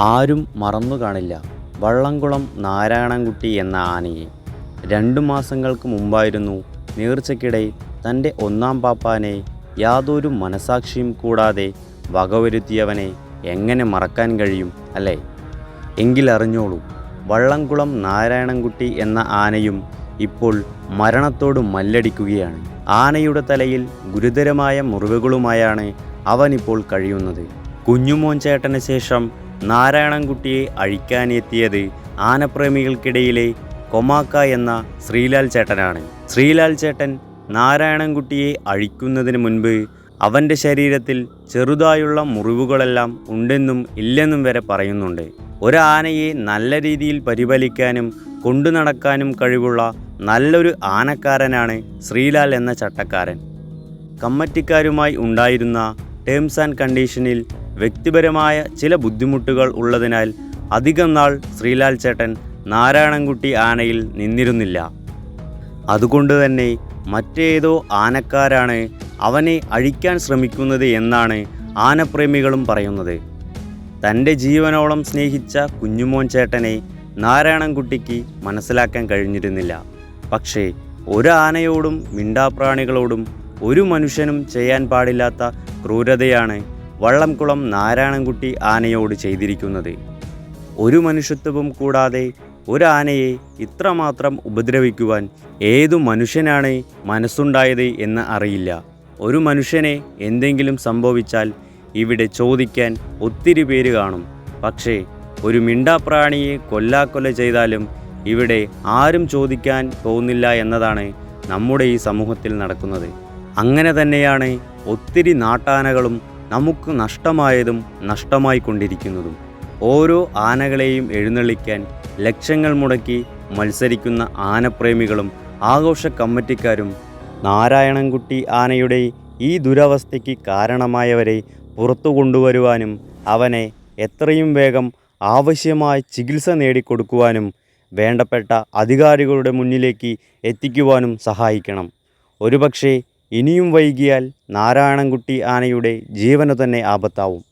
ആരും മറന്നു കാണില്ല. വള്ളംകുളം നാരായണൻകുട്ടി എന്ന ആനയെ. രണ്ടു മാസങ്ങൾക്ക് മുമ്പായിരുന്നു നേർച്ചയ്ക്കിടെ തന്റെ ഒന്നാം പാപ്പാനെ യാതൊരു മനസാക്ഷിയും കൂടാതെ വകവരുത്തിയവനെ എങ്ങനെ മറക്കാൻ കഴിയും അല്ലേ? എങ്കിലറിഞ്ഞോളൂ വള്ളംകുളം നാരായണൻകുട്ടി എന്ന ആനയും ഇപ്പോൾ മരണത്തോട് മല്ലടിക്കുകയാണ്. ആനയുടെ തലയിൽ ഗുരുതരമായ മുറിവുകളുമായാണ് അവനിപ്പോൾ കഴിയുന്നത്. കുഞ്ഞുമോൻ ചേട്ടന് ശേഷം നാരായണൻകുട്ടിയെ അഴിക്കാനെത്തിയത് ആനപ്രേമികൾക്കിടയിലെ കൊമാക്ക എന്ന ശ്രീലാൽ ചേട്ടനാണ്. ശ്രീലാൽ ചേട്ടൻ നാരായണൻകുട്ടിയെ അഴിക്കുന്നതിന് മുൻപ് അവന്റെ ശരീരത്തിൽ ചെറുതായുള്ള മുറിവുകളെല്ലാം ഉണ്ടെന്നും ഇല്ലെന്നും വരെ പറയുന്നുണ്ട്. ഒരാനയെ നല്ല രീതിയിൽ പരിപാലിക്കാനും കൊണ്ടു നടക്കാനും കഴിവുള്ള നല്ലൊരു ആനക്കാരനാണ് ശ്രീലാൽ എന്ന ചട്ടക്കാരൻ. കമ്മറ്റിക്കാരുമായി ഉണ്ടായിരുന്ന ടേംസ് ആൻഡ് കണ്ടീഷനിൽ വ്യക്തിപരമായ ചില ബുദ്ധിമുട്ടുകൾ ഉള്ളതിനാൽ അധികം നാൾ ശ്രീലാൽ ചേട്ടൻ നാരായണൻകുട്ടി ആനയിൽ നിന്നിരുന്നില്ല. അതുകൊണ്ട് തന്നെ മറ്റേതോ ആനക്കാരാണ് അവനെ അഴിക്കാൻ ശ്രമിക്കുന്നത് എന്നാണ് ആനപ്രേമികളും പറയുന്നത്. തന്റെ ജീവനോളം സ്നേഹിച്ച കുഞ്ഞുമോൻ ചേട്ടനെ നാരായണൻകുട്ടിക്ക് മനസ്സിലാക്കാൻ കഴിഞ്ഞിരുന്നില്ല. പക്ഷേ ഒരു ആനയോടും മിണ്ടാപ്രാണികളോടും ഒരു മനുഷ്യനും ചെയ്യാൻ പാടില്ലാത്ത ക്രൂരതയാണ് വള്ളംകുളം നാരായണൻകുട്ടി ആനയോട് ചെയ്തിരിക്കുന്നത്. ഒരു മനുഷ്യത്വവും കൂടാതെ ഒരു ആനയെ ഇത്രമാത്രം ഉപദ്രവിക്കുവാൻ ഏതു മനുഷ്യനാണ് മനസ്സുണ്ടായത് എന്ന് അറിയില്ല. ഒരു മനുഷ്യനെ എന്തെങ്കിലും സംഭവിച്ചാൽ ഇവിടെ ചോദിക്കാൻ ഒത്തിരി പേര് കാണും. പക്ഷേ ഒരു മിണ്ടാപ്രാണിയെ കൊല്ലാക്കൊല ചെയ്താലും ഇവിടെ ആരും ചോദിക്കാൻ പോകുന്നില്ല എന്നതാണ് നമ്മുടെ ഈ സമൂഹത്തിൽ നടക്കുന്നത്. അങ്ങനെ തന്നെയാണ് ഒത്തിരി നാട്ടാനകളും നമുക്ക് നഷ്ടമായതും നഷ്ടമായി കൊണ്ടിരിക്കുന്നതും ഓരോ ആനകളെയും എഴുന്നള്ളിക്കാൻ ലക്ഷങ്ങൾ മുടക്കി മത്സരിക്കുന്ന ആനപ്രേമികളും ആഘോഷ കമ്മിറ്റിക്കാരും നാരായണൻകുട്ടി ആനയുടെ ഈ ദുരവസ്ഥയ്ക്ക് കാരണമായവരെ പുറത്തു കൊണ്ടുവരുവാനും അവനെ എത്രയും വേഗം ആവശ്യമായ ചികിത്സ നേടിക്കൊടുക്കുവാനും വേണ്ടപ്പെട്ട അധികാരികളുടെ മുന്നിലേക്ക് എത്തിക്കുവാനും സഹായിക്കണം. ഒരുപക്ഷെ ഇനിയും വൈകിയാൽ നാരായണൻകുട്ടി ആനയുടെ ജീവനു തന്നെ ആപത്താവും.